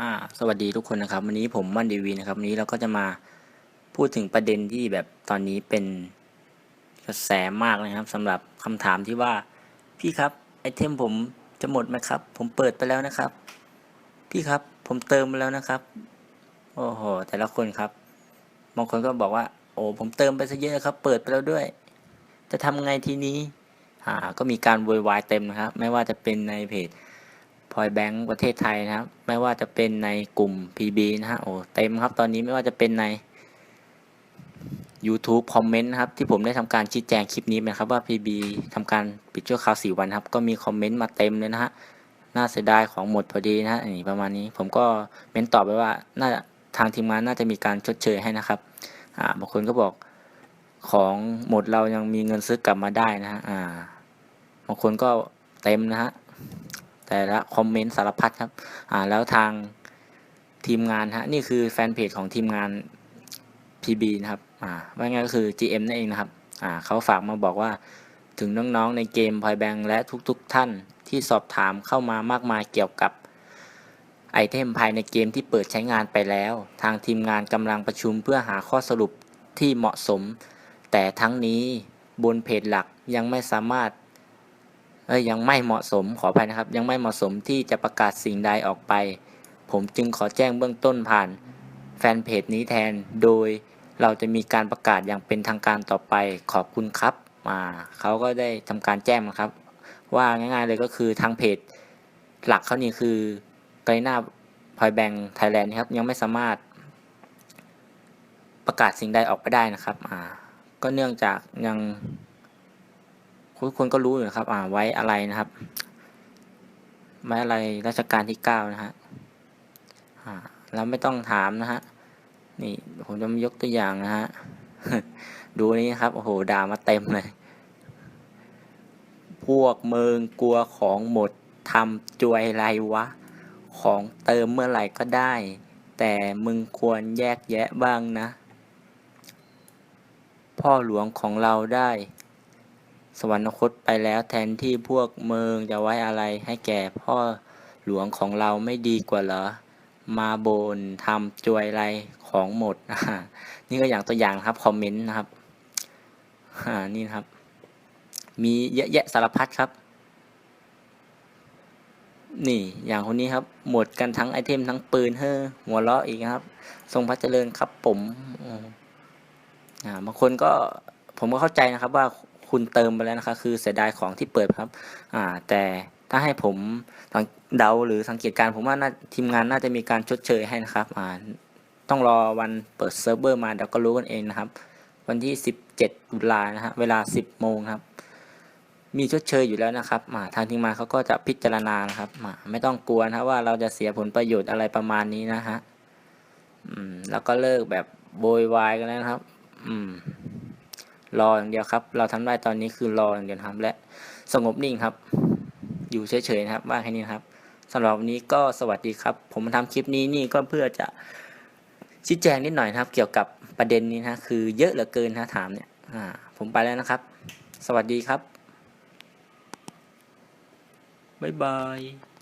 อ่าสวัสดีทุกคนนะครับ วันนี้ผมมันดีวีนะครับวันนี้เราก็จะมาพูดถึงประเด็นที่แบบตอนนี้เป็นกระแสมากนะครับสำหรับคำถามที่ว่าพี่ครับไอเทมผมจะหมดไหมครับ ผมเปิดไปแล้วนะครับ พี่ครับผมเติมไปแล้วนะครับโอ้โหแต่ละคนครับบางคนก็บอกว่า โอ้ผมเติมไปซะเยอะครับ เปิดไปแล้วด้วย จะทำไงทีนี้อ่าก็มีการโวยวายเต็มนะครับ ไม่ว่าจะเป็นในเพจ พอยแบงก์ประเทศไทยนะครับ ไม่ว่าจะเป็นในกลุ่ม PB นะฮะโอ้เต็มครับตอนนี้ไม่ว่าจะเป็นใน YouTube คอมเมนต์นะครับ ที่ผมได้ทำการชี้แจงคลิปนี้นะครับว่า PB ทำการปิดชั่วคราว4วันครับ ก็มีคอมเมนต์มาเต็มเลยนะฮะน่าเสียดายของหมดพอดีนะฮะนี่ประมาณนี้ผมก็เม้นตอบไปว่าน่าทางทีมงานน่าจะมีการชดเชยให้นะครับอ่าบางคนก็บอกของหมดเรายังมีเงินซื้อกลับมาได้นะฮะอ่าบางคนก็เต็มนะฮะ แต่ละคอมเมนต์สารพัดครับอ่าแล้วทางทีมงานฮะนี่คือแฟนเพจของทีมงาน PB นะครับอ่าว่าง่ายก็คือ GM นั่นเองนะครับอ่าเขาฝากมาบอกว่าถึงน้องๆในเกมพอยแบงและทุกๆท่านที่สอบถามเข้ามามากมายเกี่ยวกับไอเทมภายในเกมที่เปิดใช้งานไปแล้ว ทางทีมงานกำลังประชุมเพื่อหาข้อสรุปที่เหมาะสม แต่ทั้งนี้บนเพจหลักยังไม่สามารถ ยยังไม่เหมาะสมขออภัยนะครับ ยังไม่เหมาะสมที่จะประกาศสิ่งใดออกไป ผมจึงขอแจ้งเบื้องต้นผ่านแฟนเพจนี้แทน โดยเราจะมีการประกาศอย่างเป็นทางการต่อไปขอบคุณครับมาเขาก็ได้ทำการแจ้งนะครับ ว่าง่ายๆเลยก็คือทางเพจหลักเขานี่คือไกหน้าพอยแบงไทยแลนด์ครับยังไม่สามารถประกาศสิ่งใดออกไปได้นะครับอ่าก็เนื่องจากยัง ทุกคนก็รู้อยู่นะครับ อ่าไว้อะไรนะครับ ไว้อะไรรัชกาลที่เก้านะฮะอ่าแล้วไม่ต้องถามนะฮะนี่ผมจะมายกตัวอย่างนะฮะดูนี่ครับโอ้โหด่ามาเต็มเลย พวกเมืองกลัวของหมดทำจวยไรวะ ของเติมเมื่อไหร่ก็ได้ แต่มึงควรแยกแยะบ้างนะ พ่อหลวงของเราได้ สวรรคตไปแล้วแทนที่พวกเมืองจะไว้อะไรให้แก่พ่อหลวงของเราไม่ดีกว่าเหรอ มาบนทำจวยไรของหมด นี่ก็อย่างตัวอย่างครับคอมเมนต์นะครับนี่นครับ มีเยอะแยะสารพัดครับ นี่อย่างคนนี้ครับ หมดกันทั้งไอเทมทั้งปืนเฮ้อหัวเราะอีกครับ ทรงพระเจริญครับผมอืมอ่าบางคนก็ผมก็เข้าใจนะครับว่า คุณเติมไปแล้วนะครับคือเสียดายของที่เปิดครับ อ่า แต่ถ้าให้ผมเดาหรือสังเกตการณ์ผมว่าน่าทีมงานน่าจะมีการชดเชยให้นะครับ อ่า ต้องรอวันเปิดเซิร์ฟเวอร์มาเดี๋ยวก็รู้กันเองนะครับ วันที่ 17ตุลานะฮะเวลา 10 โมงครับ มีชดเชยอยู่แล้วนะครับอ่าทางทีมงานเขาก็จะพิจารณานะครับอ่าไม่ต้องกลัวนะครับว่าเราจะเสียผลประโยชน์อะไรประมาณนี้นะฮะอืมแล้วก็เลิกแบบโวยวายกันแล้วนะครับ อืม รออย่างเดียวครับ เราทำได้ตอนนี้คือรออย่างเดียวครับ และสงบนิ่งครับ อยู่เฉยๆนะครับว่าแค่นี้ครับสำหรับวันนี้ก็สวัสดีครับ ผมทำคลิปนี้นี่ก็เพื่อจะชี้แจงนิดหน่อยครับ เกี่ยวกับประเด็นนี้นะคือเยอะเหลือเกินนะถามเนี่ยผมไปแล้วนะครับ สวัสดีครับบ๊ายบาย